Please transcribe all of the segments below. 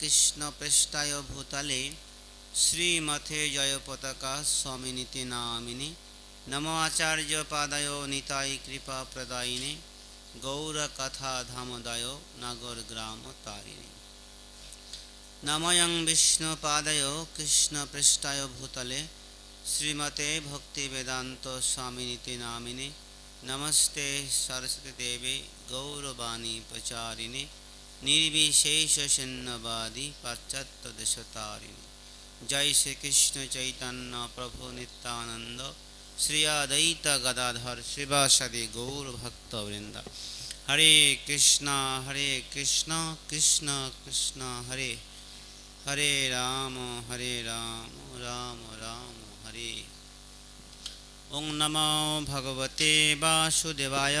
কৃষ্ণপৃষ্ঠায় ভূতলে শ্রীমথে জয় পতাকা স্বামিনীতি নামিনি নম আচার্য পাদায় নিতাই কৃপা প্রদায়িনে গৌরকথা ধামদয় নগর গ্রাম তারিণী নময়ং বিষ্ণুপাদয় কৃষ্ণপৃষ্ঠায় ভূতলে শ্রীমতে ভক্তি বেদান্ত স্বামিনীতি নামিনে নমস্তে সরস্বতী দেবে গৌরবাণী প্রচারিণে নির্বিশেষ শূন্যবাদী পাশ্চাত্য দেশতারিণী জয় শ্রীকৃষ্ণ চৈতন্য প্রভু নিত্যানন্দ শ্রী অদ্বৈত গদাধর শিবাসাদি গৌর ভক্তবৃন্দ হরে কৃষ্ণ হরে কৃষ্ণ কৃষ্ণ কৃষ্ণ, হরে হরে রাম হরে রাম রাম রাম, হরে। ওং নমো ভগবতে বাসুদেবায়।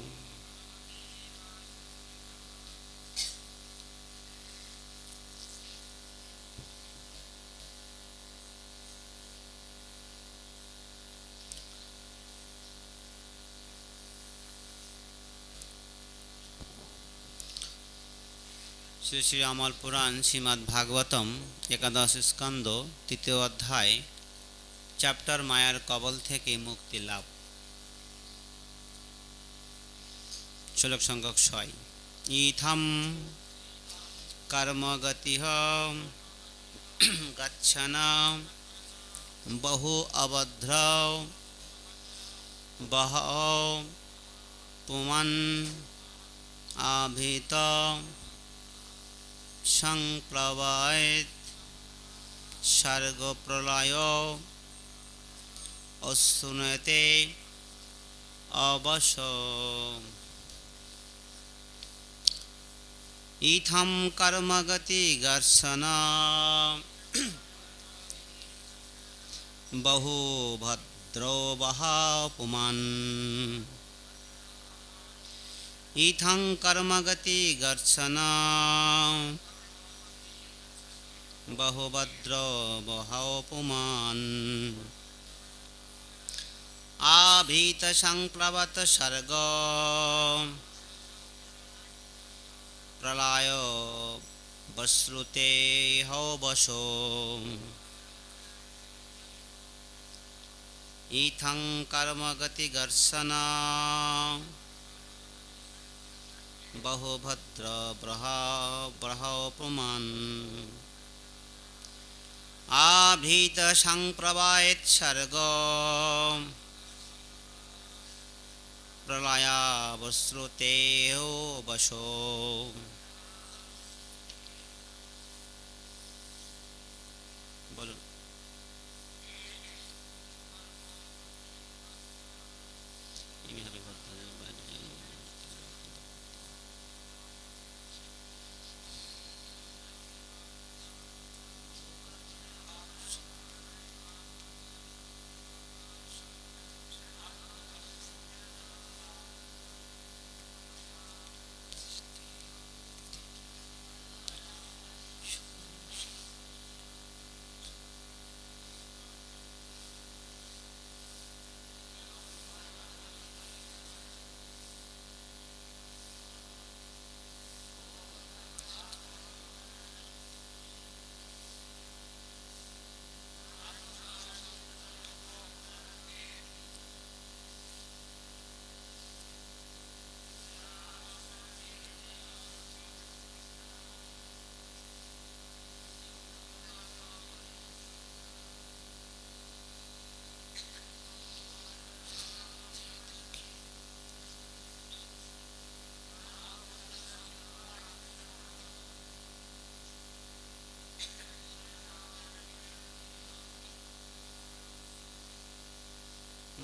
শ্রী শ্রী অমল পুরাণ শ্রীমদ্ ভাগবতম, একাদশ স্কন্দ তৃতীয় অধ্যায়, চ্যাপ্টার মায়ার কবল থেকে মুক্তি লাভ। শ্লোক সংখ্যক ছয়। ইথম কর্মগতি গচ্ছন বহু অবধ্র বহ পুমন আভিত সংপ্লবায়ত সর্গপ্রলয় অশ্নুতে অবশ ইথম কর্মগতি ঘর্ষণ বহু ভদ্রো বহা ইথং কর্মগতি ঘর্ষণ বহুভদ্র বহপুমান আভীত সংপ্লবত সর্গ প্রলয় বশ্রুতে হবশো ইথং কর্মগতি ঘর্ষণ বহুভদ্র ব্রহা ব্রহপমান আভীত সংপ্রবায়েত সর্গ প্রলয়াবশ্রুতে বশো বলুন এইভাবে করতে হবে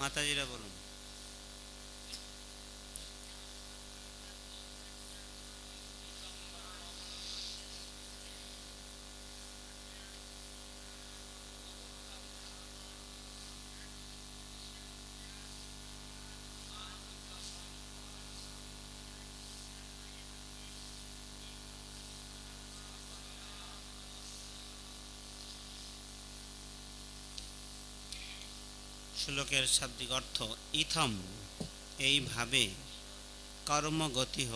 মাতাজিরা বলুন শ্লোকের শাব্দিক অর্থ ইথম। এইভাবে কর্মগতি হ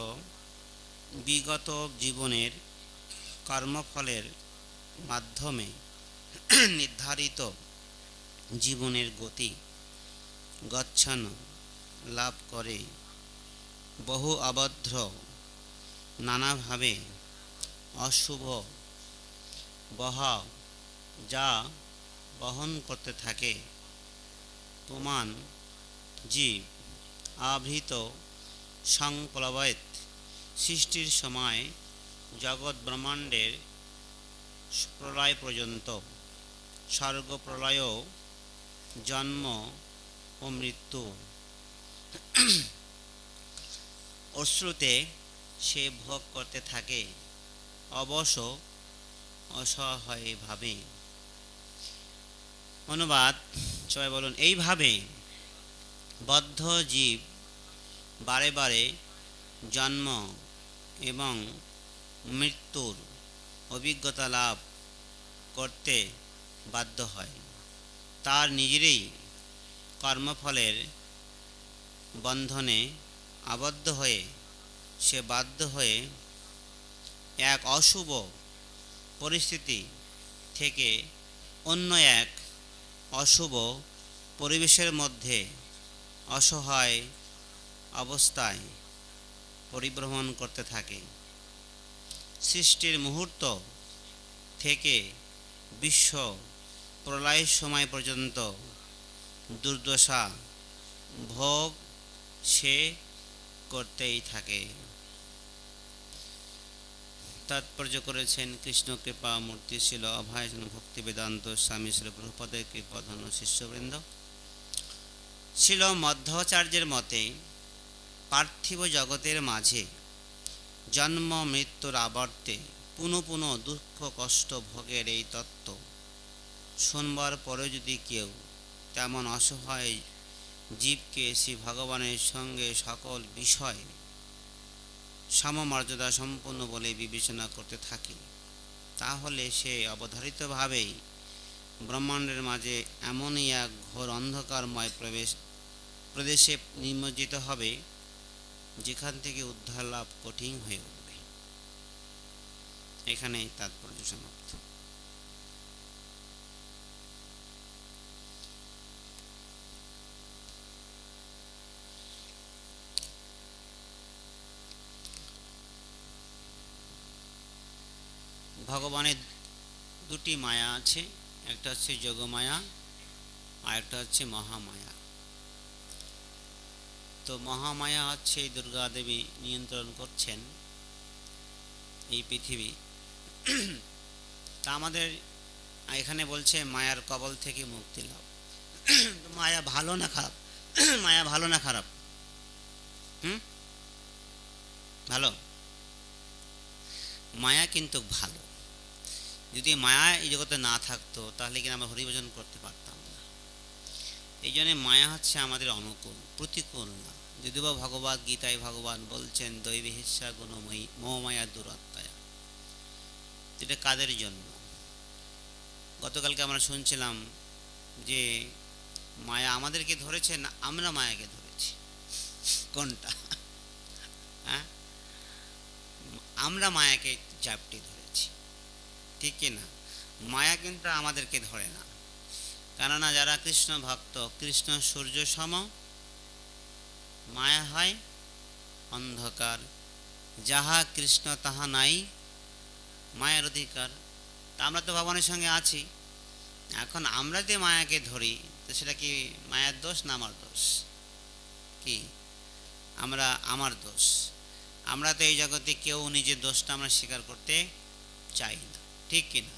বিগত জীবনের কর্মফলের মাধ্যমে নির্ধারিত জীবনের গতি গচ্ছান লাভ করে বহু আবদ্ধ নানাভাবে অশুভ বহা যা বহন করতে থাকে। প্রমাণ জীব আভৃত সংপ্লবয়ত সৃষ্টির সময় জগৎ ব্রহ্মাণ্ডের প্রলয় পর্যন্ত স্বর্গ প্রলয়ও জন্ম ও মৃত্যু। অশ্রুতে সে ভোগ করতে থাকে, অবশ্য অসহায়ভাবে। অনুবাদ, সবাই বলুন, এইভাবে বদ্ধ জীব বারে বারে জন্ম এবং মৃত্যুর অভিজ্ঞতা লাভ করতে বাধ্য হয়। তার নিজেরই কর্মফলের বন্ধনে আবদ্ধ হয়ে সে বাধ্য হয়ে এক অশুভ পরিস্থিতি থেকে অন্য এক অশুভ পরিবেশের মধ্যে অসহায় অবস্থায় পরিভ্রমণ করতে থাকে। সৃষ্টির মুহূর্ত থেকে বিশ্ব প্রলয়ের সময় পর্যন্ত দুর্দশা ভোগ সে করতেই থাকে। তাৎপর্য করেছেন কৃষ্ণ কৃপা মূর্তি ছিল অভয় ভক্তি বেদান্ত স্বামী ছিল প্রভুপদের কৃপধন শিষ্যবৃন্দ। ছিল মধ্যাচার্যের মতে, পার্থিব জগতের মাঝে জন্ম, মৃত্যুর আবর্তে পুনঃ পুনঃ দুঃখ, কষ্ট ভোগের এই তত্ত্ব। শুনবার পরে যদি কেউ তেমন অসহায় জীবকে শ্রী ভগবানের সঙ্গে সকল বিষয় সমমর্যাদা সম্পন্ন বলে বিবেচনা করতে থাকে। তাহলে সে অবধারিতভাবেই ব্রহ্মাণ্ডের মাঝে এমনই এক ঘোর অন্ধকারময় প্রবেশ, প্রদেশে নিমজ্জিত হবে, যেখান থেকে উদ্ধার লাভ কঠিন হয়ে উঠবে। এখানেই তাৎপর্য সমাপ্ত। ভগবানের দুটি মায়া আছে, একটা হচ্ছে যোগমায়া আর একটা হচ্ছে মহামায়া। তো মহামায়া হচ্ছে এই দুর্গা দেবী নিয়ন্ত্রণ করছেন এই পৃথিবী। তা আমাদের এখানে বলছে মায়ার কবল থেকে মুক্তি লাভ। মায়া ভালো না খারাপ? মায়া ভালো না খারাপ? হুম? ভালো? মায়া কিন্তু ভালো। যদি মায়া এই জগতে না থাকতো, তাহলে কিন্তু আমরা হরিভজন করতে পারতাম না। এই জন্যে মায়া হচ্ছে আমাদের অনুকূল, প্রতিকূল না। যদিও বা ভগবত গীতায় ভগবান বলছেন, দৈবী হিস্সা গুণময়ী, মোহমায়া দূরত্বায়া। এটা কাদের জন্য? গতকালকে আমরা শুনছিলাম যে মায়া আমাদেরকে ধরেছে না আমরা মায়াকে ধরেছি? কোনটা? হ্যাঁ? আমরা মায়াকে চাপটি ঠিক কি না। মায়া কিন্তু আমাদেরকে ধরে না। কেননা যারা কৃষ্ণ ভক্ত, কৃষ্ণ সূর্য সম, মায়া হয় অন্ধকার। যাহা কৃষ্ণ, তাহা নাই, মায়ের অধিকার। তা আমরা তো ভগবানের সঙ্গে আছি। এখন আমরা যে মায়াকে ধরি, তো সেটা কি মায়ের দোষ না আমার দোষ? কি? আমরা আমার দোষ। আমরা তো এই জগতে কেউ নিজের দোষটা আমরা স্বীকার করতে চাই না। ঠিক কিনা?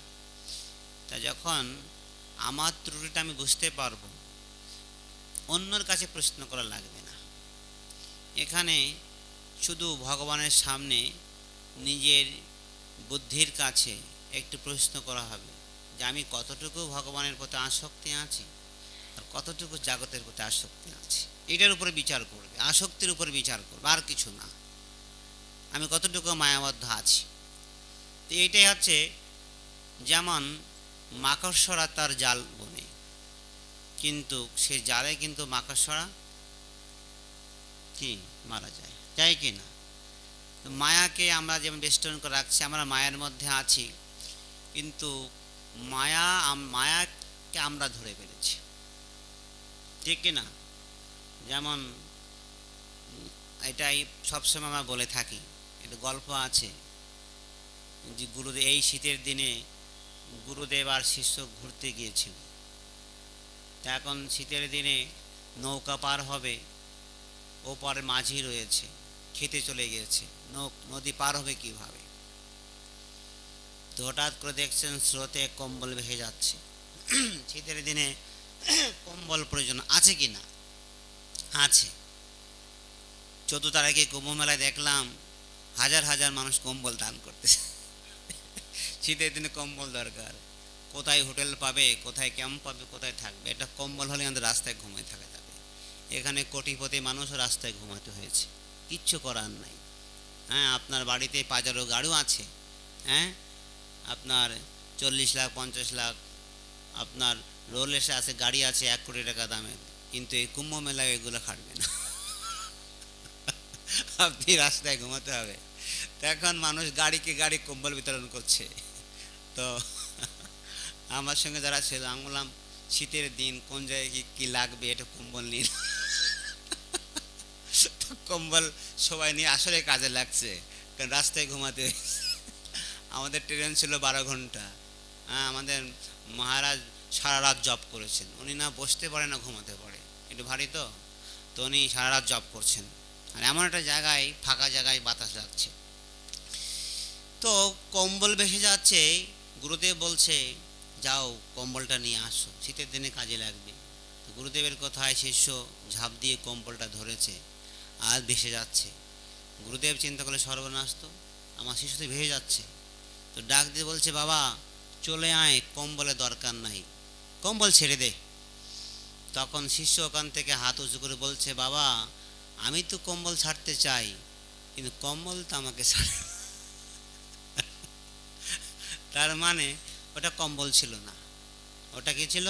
তা যখন আমার ত্রুটিটা আমি বুঝতে পারব, অন্যর কাছে প্রশ্ন করা লাগবে না। এখানে শুধু ভগবানের সামনে নিজের বুদ্ধির কাছে একটু প্রশ্ন করা হবে যে আমি কতটুকু ভগবানের প্রতি আসক্তি আছি আর কতটুকু জগতের প্রতি আসক্তি আছে? এটার উপরে বিচার করবে, আসক্তির উপরে বিচার করবে, আর কিছু না। আমি কতটুকু মায়াবদ্ধ আছি? তো এইটাই হচ্ছে যেমন মাকড়সরা তার জাল বনে। কিন্তু সে জালে কিন্তু মাকড়সরা কি মারা যায় যায় কি না? মায়াকে আমরা যেমন বেষ্টন করে রাখছি, আমরা মায়ের মধ্যে আছি, কিন্তু মায়া মায়াকে আমরা ধরে ফেলেছি। ঠিক না? যেমন এটাই সবসময় আমরা বলে থাকি এটা গল্প আছে যে গুরুদেব এই শীতের দিনে গুরুদেব আর শিষ্য ঘুরতে গিয়েছিল। এখন শীতের দিনে নৌকা পার হবে, ওপারে মাঝি রয়েছে, খেতে চলে গিয়েছে। নৌ- নদী পার হবে কীভাবে? তো হঠাৎ করে দেখছেন স্রোতে কম্বল ভেসে যাচ্ছে। শীতের দিনে কম্বল প্রয়োজন আছে কি না? আছে। চোদ্দ তারিখে কুম্ভ মেলায় দেখলাম হাজার হাজার মানুষ কম্বল দান করতেছে। শীতের দিনে কম্বল দরকার। কোথায় হোটেল পাবে, কোথায় ক্যাম্প পাবে, কোথায় থাকবে? এটা কম্বল হলে আমাদের রাস্তায় ঘুমায় থাকা যাবে। এখানে কোটিপতি মানুষ রাস্তায় ঘুমাতে হয়েছে। কিচ্ছু করার নাই। হ্যাঁ আপনার বাড়িতে পাজারো গাড়িও আছে। হ্যাঁ আপনার চল্লিশ লাখ, পঞ্চাশ লাখ, আপনার রোল এসে আছে, গাড়ি আছে এক কোটি টাকা দামের কিন্তু এই কুম্ভ মেলায় এগুলো খাটবে না। আপনি রাস্তায় ঘুমাতে হবে। তো এখন মানুষ গাড়িকে গাড়ি কম্বল বিতরণ করছে। তো আমার সঙ্গে যারা ছিল, আমি বললাম, শীতের দিন কোন জায়গায় কি, কী লাগবে? এটা কম্বল নিন কম্বল সবাই নিয়ে আসলে কাজে লাগছে, কারণ রাস্তায় ঘুমাতে। আমাদের ট্রেন ছিল বারো ঘণ্টা। হ্যাঁ আমাদের মহারাজ সারা রাত জব করেছেন। উনি না বসতে পারে না ঘুমাতে পারে। একটু ভারী তো? তো উনি সারা রাত জব করছেন। আর এমন একটা জায়গায়, ফাঁকা জায়গায় বাতাস লাগছে। তো কম্বল ভেসে যাচ্ছে গুরুদেব বলছে, যাও, কম্বলটা নিয়ে আসো, শীতের দিনে কাজে লাগবে। তো গুরুদেবের কথায় শিষ্য ঝাঁপ দিয়ে কম্বলটা ধরেছে আর ভেসে যাচ্ছে। গুরুদেব চিন্তা করলে সর্বনাশ তো, আমার শিশু তো ভেসে যাচ্ছে। তো ডাক দিয়ে বলছে, বাবা, চলে আয়, কম্বলের দরকার নাই। কম্বল ছেড়ে দে। তখন শিষ্য ওখান থেকে হাত উঁচু করে বলছে, বাবা, আমি তো কম্বল ছাড়তে চাই, কিন্তু কম্বল তো আমাকে ছাড়ে তার মানে ওটা কম্বল ছিল না। ওটা কি ছিল?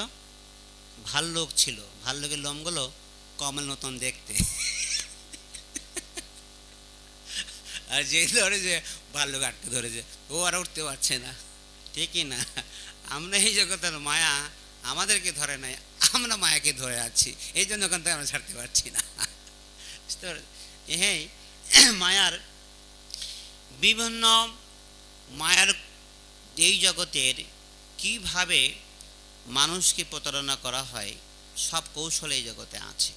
ভাল্লুক ছিল। ভাল্লুকের লোমগুলো কমল মতন দেখতে। আর যেই ধরেছে, ভাল্লুক আটকে ধরেছে। ও আর উঠতে পারছে না। ঠিকই না। আমরা এই জগতের মায়া আমাদেরকে ধরে নাই, আমরা মায়াকে ধরে আছি। এই জন্য ওখান থেকে আমরা ছাড়তে পারছি না। হ্যাঁ মায়ার বিভিন্ন মায়ার এই জগতের কীভাবে মানুষকে প্রতারণা করা হয়, সব কৌশল এই জগতে আছে।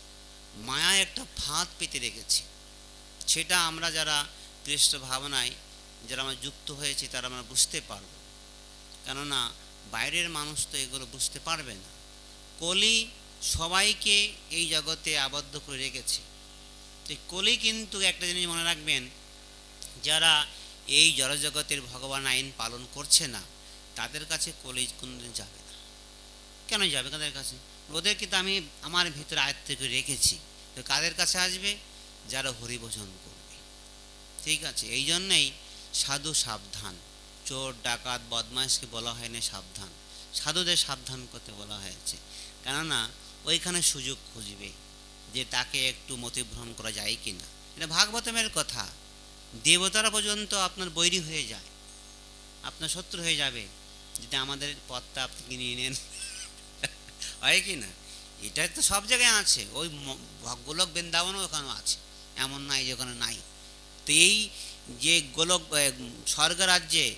মায়া একটা ফাঁদ পেতে রেখেছে সেটা আমরা যারা কৃষ্ণ ভাবনায় যারা আমরা যুক্ত হয়েছি, তারা আমরা বুঝতে পারব। কেননা, বাইরের মানুষ তো এগুলো বুঝতে পারবে না। কলি সবাইকে এই জগতে আবদ্ধ করে রেখেছে। তো কলি কিন্তু একটা জিনিস মনে রাখবেন, যারা এই জড়জগতের ভগবান আইন পালন করছে না, তাদের কাছে কলি কোনদিন যাবে না। কেন যাবে কাদের কাছে? ওদেরকে তো আমি আমার ভিতরে আয়ত্ত করে রেখেছি। তো কাদের কাছে আসবে? যারা হরিভোজন করবে। ঠিক আছে, এই জন্যেই সাধু সাবধান। চোর, ডাকাত, বদমাইশকে বলা হয়নি সাবধান। সাধুদের সাবধান করতে বলা হয়েছে। কেননা, ওইখানে সুযোগ খুঁজবে যে তাকে একটু মতিভ্রম করা যায় কি না এটা ভাগবতমের কথা। দেবতারা পর্যন্ত আপনার বৈরী হয়ে যায়। আপনার শত্রু হয়ে যাবে। যদি আমাদের পথটা আপনি কিনে নেন। হয় কি না? এটা তো সব জায়গায় আছে। ওই গোলক বৃন্দাবনও ওখানেও আছে। এমন নাই যে ওখানে নাই। তো এই যে গোলক আহ, স্বর্গ রাজ্যে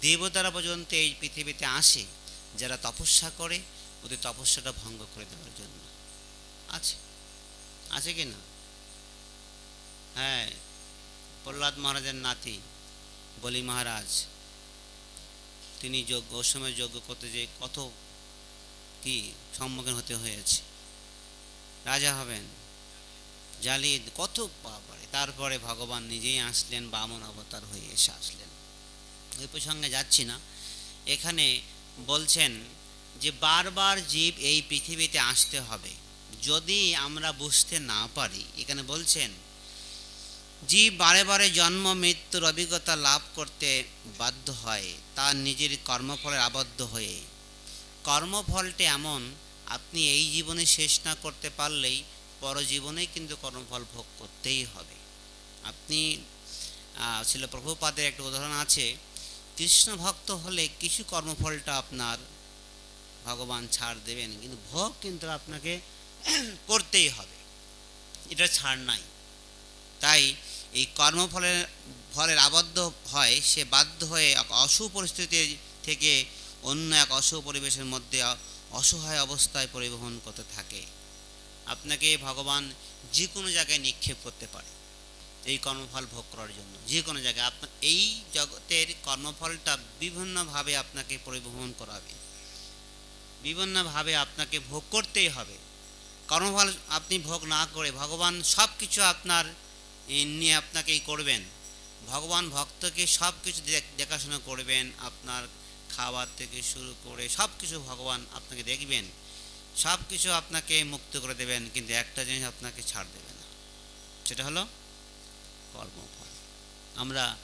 দেবতারা পর্যন্ত এই পৃথিবীতে আসে যারা তপস্যা করে ওদের তপস্যাটা ভঙ্গ করে দেওয়ার জন্য। আছে। আছে কি না? হ্যাঁ। প্রহ্লাদ মহারাজের নাতি বলি মহারাজ, তিনি যজ্ঞ সময় যজ্ঞ করতে যে কত কি সম্মুখীন হতে হয়েছে। রাজা হবেন, জ্বালিয়ে কত বাবারে তারপরে ভগবান নিজেই আসলেন, বামন অবতার হয়ে এসে আসলেন। ওই প্রসঙ্গে যাচ্ছি না। এখানে বলছেন যে বারবার জীব এই পৃথিবীতে আসতে হবে, যদি আমরা বুঝতে না পারি। এখানে বলছেন জীব বারে বারে জন্ম, মৃত্যুর অভিজ্ঞতা লাভ করতে বাধ্য হয় তার নিজের কর্মফলের আবদ্ধ হয়ে। কর্মফলটি এমন, আপনি এই জীবনে শেষ না করতে পারলেই পরজীবনে কিন্তু কর্মফল ভোগ করতেই হবে। আপনি ছিল প্রভুপাদের একটা উদাহরণ আছে, কৃষ্ণ ভক্ত হলে কিছু কর্মফলটা আপনার ভগবান ছাড় দেবেন, কিন্তু ভোগ কিন্তু আপনাকে করতেই হবে। এটা ছাড় নাই। তাই এই কর্মফলের, ফলের আবদ্ধ হয়, সে বাধ্য হয়ে এক অশুভ পরিস্থিতি থেকে অন্য এক অশুভ পরিবেশের মধ্যে অসহায় অবস্থায় পরিবহন করতে থাকে। আপনাকে ভগবান যে কোনো জায়গায় নিক্ষেপ করতে পারে। এই কর্মফল ভোগ করার জন্য। যে কোনো জায়গায় আপনার এই জগতের কর্মফলটা বিভিন্নভাবে আপনাকে পরিবহন করাবে। বিভিন্নভাবে আপনাকে ভোগ করতেই হবে। কর্মফল আপনি ভোগ না করে ভগবান সব কিছু আপনার নিয়ে আপনাকেই করবেন। ভগবান ভক্তকে সব কিছু দেখ- দেখাশোনা করবেন, আপনার খাবার থেকে শুরু করে সব কিছু ভগবান আপনাকে দেখবেন। সব কিছু আপনাকে মুক্ত করে দেবেন, কিন্তু একটা জিনিস আপনাকে ছাড় দেবে না। সেটা হলো কর্মফল। আমরা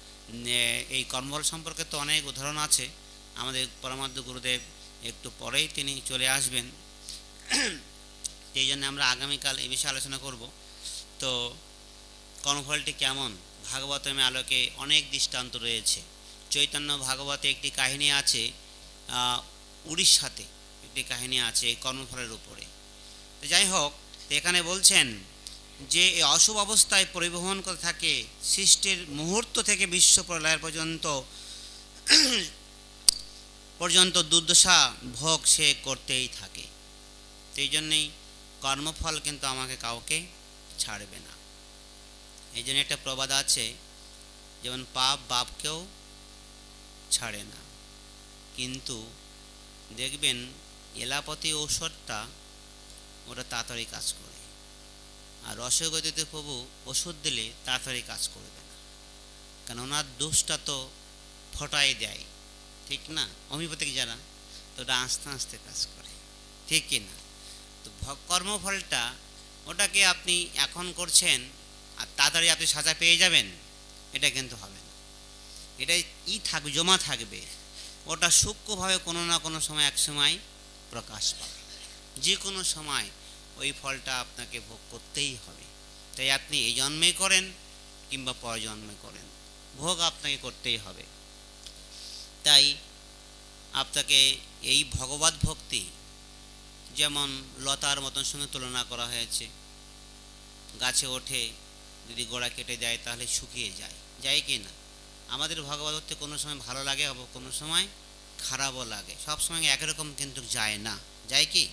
এই কর্মফল সম্পর্কে তো অনেক উদাহরণ আছে। আমাদের পরমাদ্য গুরুদেব একটু পরেই তিনি চলে আসবেন। এই জন্য আমরা আগামীকাল এই বিষয়ে আলোচনা করব। তো কর্মফলটি কেমন? ভাগবতমে আলোকে অনেক দৃষ্টান্ত রয়েছে। চৈতন্য ভাগবতে একটি কাহিনী আছে উড়িষ্যাতে একটি কাহিনী আছে কর্মফলের উপরে। যাই হোক এখানে বলছেন যে এই অশুভ অবস্থায় পরিবহন করে থাকে, সৃষ্টির মুহূর্ত থেকে বিশ্ব প্রলয়ের পর্যন্ত পর্যন্ত দুর্দশা ভোগ সে করতেই থাকে। সেই জন্যেই কর্মফল কিন্তু আমাকে কাউকে ছাড়বে না। এই জন্য একটা প্রবাদ আছে, যেমন পাপ বাপকেও ছাড়ে না। কিন্তু দেখবেন এলাপতি ঔষধটা ওটা তাড়াতাড়ি কাজ করে। আর রসগতিতে প্রভু ওষুধ দিলে তাড়াতাড়ি কাজ করবে না। কারণ ওনার দোষটা তো ফটাই দেয়। ঠিক না? হোমিওপ্যাথিক যারা, তো ওটা আস্তে আস্তে কাজ করে। ঠিক কি না? তো কর্মফলটা ওটাকে আপনি এখন করছেন তাড়াতাড়ি আপনি সাজা পেয়ে যাবেন, এটা কিন্তু হবে না। এটা ই থাক, জমা থাকবে। ওটা সূক্ষ্মভাবে কোনো না কোনো সময় এক সময় প্রকাশ পাবে। যে কোনো সময় ওই ফলটা আপনাকে ভোগ করতেই হবে। তাই আপনি এই জন্মে করেন কিংবা পরজন্মে করেন, ভোগ আপনাকে করতেই হবে। তাই আপনাকে এই ভগবত ভক্তি যেমন লতার মতন সঙ্গে তুলনা করা হয়েছে, গাছে ওঠে যদি গোড়া কেটে যায় তাহলে শুকিয়ে যায়। যায় কি না? আমাদের ভগবত ভক্তি কোনো সময় ভালো লাগে, আবার কোনো সময় খারাপও লাগে। সব সময় একরকম কিন্তু যায় না। যায় কি?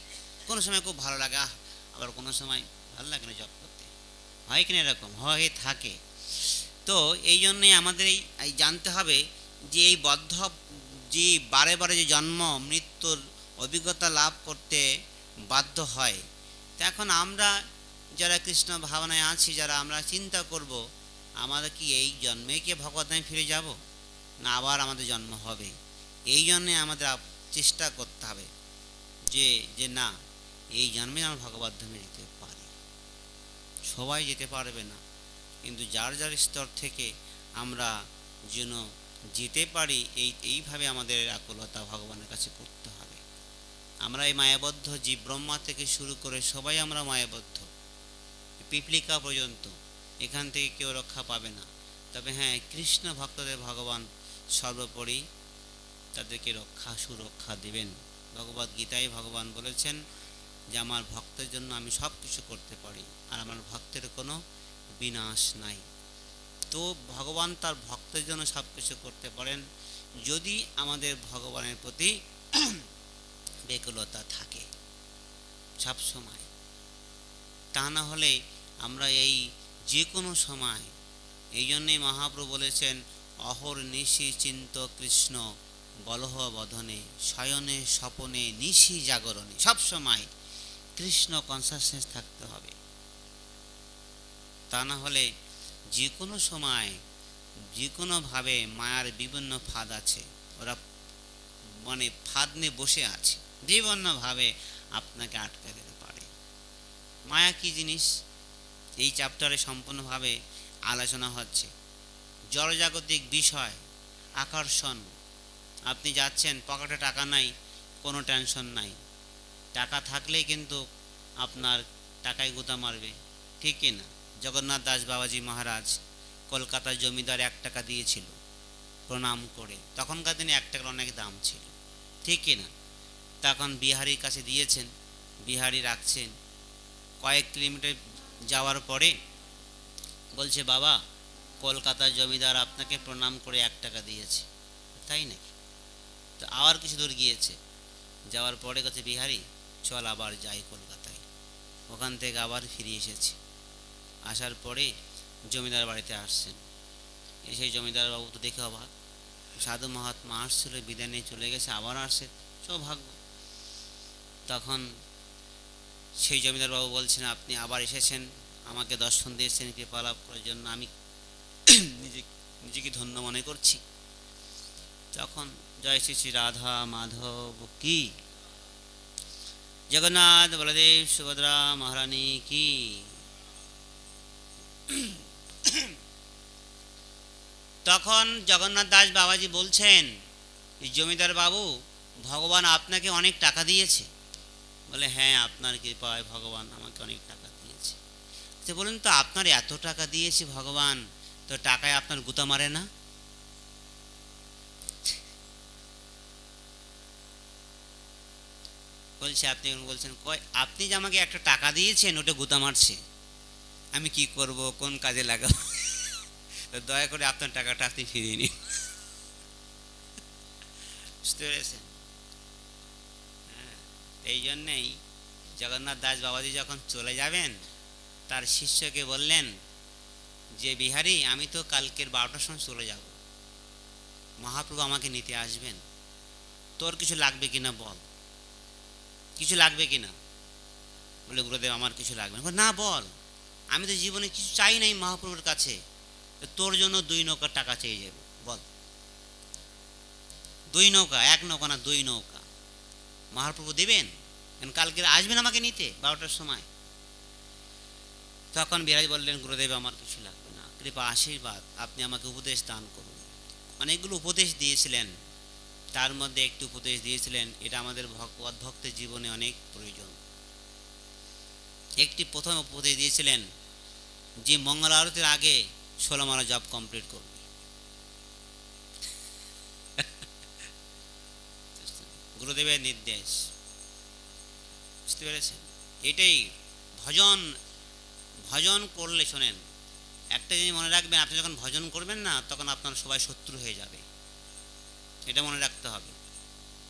কোনো সময় খুব ভালো লাগে আবার কোনো সময় ভালো লাগে না জব করতে। হয় কিনা এরকম? হয়ে, থাকে। তো এই জন্যে আমাদের এই জানতে হবে যে এই বদ্ধ, যে বারে বারে যে জন্ম, মৃত্যুর অভিজ্ঞতা লাভ করতে বাধ্য হয়। তো এখন আমরা যারা কৃষ্ণ ভাবনায় আছি, যারা আমরা চিন্তা করব, আমাদের কি এই জন্মে কি ভগবতায় ফিরে যাব? না, আবার আমাদের জন্ম হবে। এই জন্যে আমাদের চেষ্টা করতে হবে যে যে না, এই জন্মে আমরা ভগবত ধামে যেতে পারি। সবাই যেতে পারবে না, কিন্তু যার যার স্তর থেকে আমরা যেন যেতে পারি, এই, এইভাবে আমাদের আকুলতা ভগবানের কাছে করতে হবে। আমরা এই মায়াবদ্ধ জীব ব্রহ্মা থেকে শুরু করে সবাই আমরা মায়াবদ্ধ। পিপলিকা পর্যন্ত, এখান থেকে কেউ রক্ষা পাবে না। তবে হ্যাঁ কৃষ্ণ ভক্তদের ভগবান সর্বোপরি তাদেরকে রক্ষা, সুরক্ষা দেবেন। ভগবত গীতায় ভগবান বলেছেন যে, আমার ভক্তের জন্য আমি সব কিছু করতে পারি, আর আমার ভক্তের কোনো বিনাশ নাই। তো ভগবান তার ভক্তের জন্য সব কিছু করতে পারেন, যদি আমাদের ভগবানের প্রতি বেকুলতা থাকে সব সময় তা না হলে আমরা এই যে কোনো সময়, এই জন্যেই মহাপ্রভু বলেছেন, অহর নিশি চিন্ত কৃষ্ণ বলহ বধনে, শয়নে স্বপনে, নিশি জাগরণে। সব সময় কৃষ্ণ কনসাসনেস থাকতে হবে। তা না হলে যে কোনো সময় যে কোনোভাবে মায়ার বিভিন্ন ফাঁদ আছে। ওরা মানে ফাঁদ নিয়ে বসে আছে। বিভিন্নভাবে আপনাকে আটকে দিতে পারে। মায়া কি জিনিস? এই চ্যাপ্টারে সম্পূর্ণভাবে আলোচনা হচ্ছে। জড়জাগতিক বিষয়, আকর্ষণ। আপনি যাচ্ছেন, পকেটে টাকা নাই, কোনো টেনশন নাই। টাকা থাকলেই কিন্তু আপনার টাকায় গুতা মারবে, ঠিক কি না? জগন্নাথ দাস বাবাজি মহারাজ কলকাতার জমিদার এক টাকা দিয়েছিল প্রণাম করে। তখনকার দিনে এক টাকার অনেক দাম ছিল, ঠিক কি না? তখন বিহারির কাছে দিয়েছেন, বিহারি রাখছেন। কয়েক কিলোমিটার যাওয়ার পরে বলছে, বাবা, কলকাতার জমিদার আপনাকে প্রণাম করে এক টাকা দিয়েছে। তাই নাকি? তো আবার কিছু দূর গিয়েছে। যাওয়ার পরে কাছে বিহারি, চল আবার যাই কলকাতায়। ওখান থেকে আবার ফিরে এসেছি। আসার পরে জমিদার বাড়িতে আসছেন। এসে জমিদার বাবু তো দেখে অবাক। সাধু মহাত্মা আসছিল, বিদায় নিয়ে চলে গেছে, আবার আসছে। সৌভাগ্য। তখন সেই জমিদার বাবু বলছেন, আপনি আবার এসেছেন, আমাকে দর্শন দিয়েছেন কৃপা লাভ করার জন্য। আমি নিজে, নিজেকে ধন্য মনে করছি। তখন জয় শ্রী শ্রী রাধা মাধব কি? জগন্নাথ বলদেব সুভদ্রা মহারানী কি? তখন জগন্নাথ দাস বাবাজি বলছেন জমিদার বাবু ভগবান আপনাকে অনেক টাকা দিয়েছে। বলে হ্যাঁ আপনার কৃপায় ভগবান আমাকে অনেক টাকা দিয়েছে। তো বলুন তো, আপনার এত টাকা দিয়েছে ভগবান, তো টাকায় আপনার গুতা মারে না? বলছে, আপনি বলছেন কয় আপনি যে আমাকে একটা টাকা দিয়েছেন, ওটা গুতা মারছে। আমি কি করব, কোন কাজে লাগাবো? তো দয়া করে আপনার টাকাটা আপনি ফিরিয়ে নিন। বুঝতে পেরেছেন? এই জন্যেই জগন্নাথ দাস বাবাজি যখন চলে যাবেন, তার শিষ্যকে বললেন, যে বিহারি, আমি তো কালকের বারোটার সময় চলে যাব। মহাপ্রভু আমাকে নিতে আসবেন। তোর কিছু লাগবে কিনা বল। কিছু লাগবে কিনা? বলে, গুরুদেব, আমার কিছু লাগবে না। না, বল। আমি তো জীবনে কিছু চাই নাই মহাপ্রভুর কাছে। তোর জন্য দুই নৌকার টাকা চেয়ে যাব। বল। দুই নৌকা, এক নৌকা না দুই নৌকা? মহাপ্রভু দেবেন? কারণ কালকে আসবেন আমাকে নিতে? বারোটার সময়। তখন বিরাজ বললেন, গুরুদেব, আমার কিছু লাগবে না। কৃপা, আশীর্বাদ। আপনি আমাকে উপদেশ দান করুন। অনেকগুলো উপদেশ দিয়েছিলেন। তার মধ্যে একটি উপদেশ দিয়েছিলেন, এটা আমাদের ভগবত ভক্তের জীবনে অনেক প্রয়োজন। একটি প্রথম উপদেশ দিয়েছিলেন যে, মঙ্গল আরতির আগে ষোলো মালা জব কমপ্লিট করবে গুরুদেবের নির্দেশ। বুঝতে পেরেছেন? এটাই ভজন ভজন করলে শোনেন, একটা জিনিস মনে রাখবেন, আপনি যখন ভজন করবেন না, তখন আপনার সবাই শত্রু হয়ে যাবে। এটা মনে রাখতে হবে।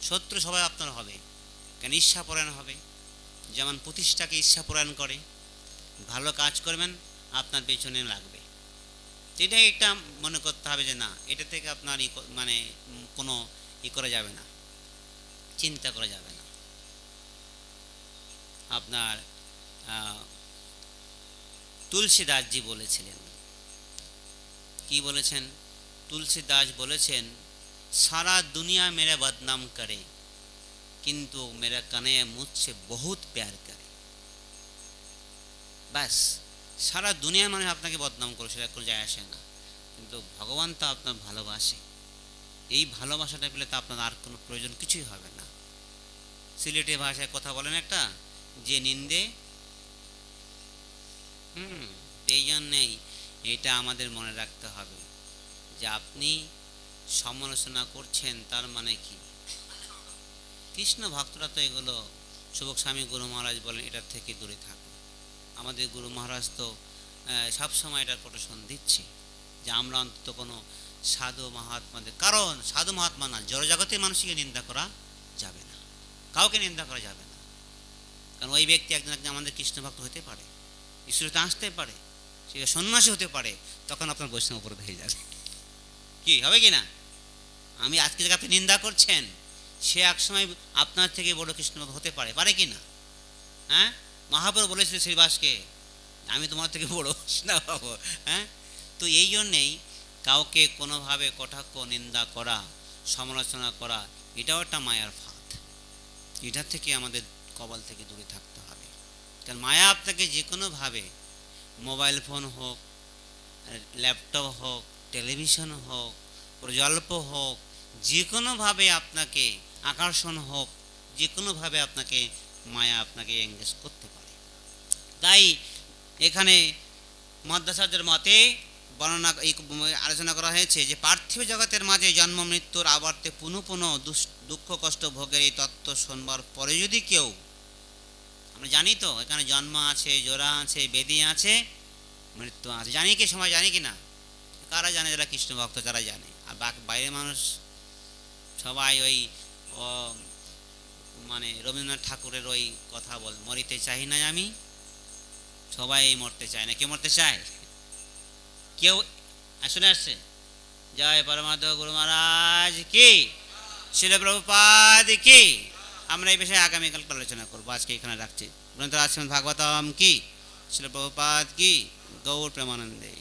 শত্রু সবাই আপনার হবে। কেন? ঈর্ষাপরায়ণ হবে। যেমন প্রতিষ্ঠাকে ঈর্ষাপরায়ণ করে, ভালো কাজ করবেন, আপনার পেছনে লাগবে। এটা একটা মনে করতে হবে যে না, এটা থেকে আপনার মানে কোনো ই করা যাবে না। চিন্তা করা যাবে না। আপনার তুলসীদাসজি বলেছিলেন। কি বলেছেন? তুলসীদাস বলেছেন, সারা দুনিয়া মেরে বদনাম করে, কিন্তু মেরা কানে মুছে বহুত প্যার করে। ব্যাস, সারা দুনিয়া মানুষ আপনাকে বদনাম করে সেটা কোনো যায় আসে না। কিন্তু ভগবান তো আপনার ভালোবাসে। এই ভালোবাসাটা পেলে তো আপনার আর কোনো প্রয়োজন কিছুই হবে না। সিলেটি ভাষায় কথা বলেন একটা? যে নিন্দে? হুম, এই জন্যেই এটা আমাদের মনে রাখতে হবে যে আপনি সমালোচনা করছেন, তার মানে কি? কৃষ্ণ ভক্তরা তো এগুলো সুবক স্বামী গুরু মহারাজ বলেন, এটার থেকে দূরে থাকুন। আমাদের গুরু মহারাজ তো সবসময় এটার প্রোটেশন দিচ্ছে যে আমরা অন্তত কোনো সাধু মহাত্মাদের, কারণ সাধু মহাত্মা না জড়জগতের মানুষকে নিন্দা করা যাবে না। কাউকে নিন্দা করা যাবে না। কারণ ওই ব্যক্তি একজন একজন আমাদের কৃষ্ণ ভক্ত হতে পারে ঈশ্বরতে আসতে পারে, সে সন্ন্যাসী হতে পারে, তখন আপনার বৈষ্ণব উপরে হয়ে যাবে। কি, হবে কি না? আমি আজকে যাকে আপনি নিন্দা করছেন, সে একসময় আপনার থেকে বড় কৃষ্ণ হতে পারে পারে কি না? হ্যাঁ? মহাপ্রভু বলেছিল শ্রীবাসকে, আমি তোমার থেকে বড় না হব হ্যাঁ? তো এই জন্যেই কাউকে কোনোভাবে কটাক্ষ, নিন্দা করা, সমালোচনা করা, এটাও একটা মায়ার ফাঁদ। এটা থেকে আমাদের কবল থেকে দূরে থাকতে হবে। কারণ মায়া আপনাকে যে কোনোভাবে মোবাইল ফোন হোক, ল্যাপটপ হোক, টেলিভিশন হোক, প্রজল্প হোক যে কোনোভাবে আপনাকে আকর্ষণ হোক যে কোনোভাবে আপনাকে মায়া আপনাকে এঙ্গেজ করতে পারে। তাই এখানে মধ্যাচার্যের মতে বর্ণনা আলোচনা করা হয়েছে যে পার্থিব জগতের মাঝে জন্ম, মৃত্যুর আবর্তে পুনঃ পুনঃ দুস- দুঃখ, কষ্ট, ভোগের এই তত্ত্ব শোনবার পরে যদি কেউ, আমরা জানি তো, এখানে জন্ম আছে, জোড়া আছে, বেদি আছে, মৃত্যু আছে। জানি কি সময় জানি কি না? কারা জানে যারা কৃষ্ণ ভক্ত, তারা জানে। আর বাইরের মানুষ সবাই ওই মানে রবীন্দ্রনাথ ঠাকুরের ওই কথা বল, মরিতে চাই না আমি, সবাই মরতে চায় না। কেউ মরতে চায়? কেউ আসলে আসছে, জয় পরমাত্ম গুরু মহারাজ, কি? শিল প্রভুপাদ কি? আমরা এই বিষয়ে আগামীকাল আলোচনা করব। আজকে এখানে রাখছি। গ্রন্থ রাজশ্রীমদ ভাগবতম কি? শিল প্রভুপাদ কি? গৌর প্রেমানন্দে।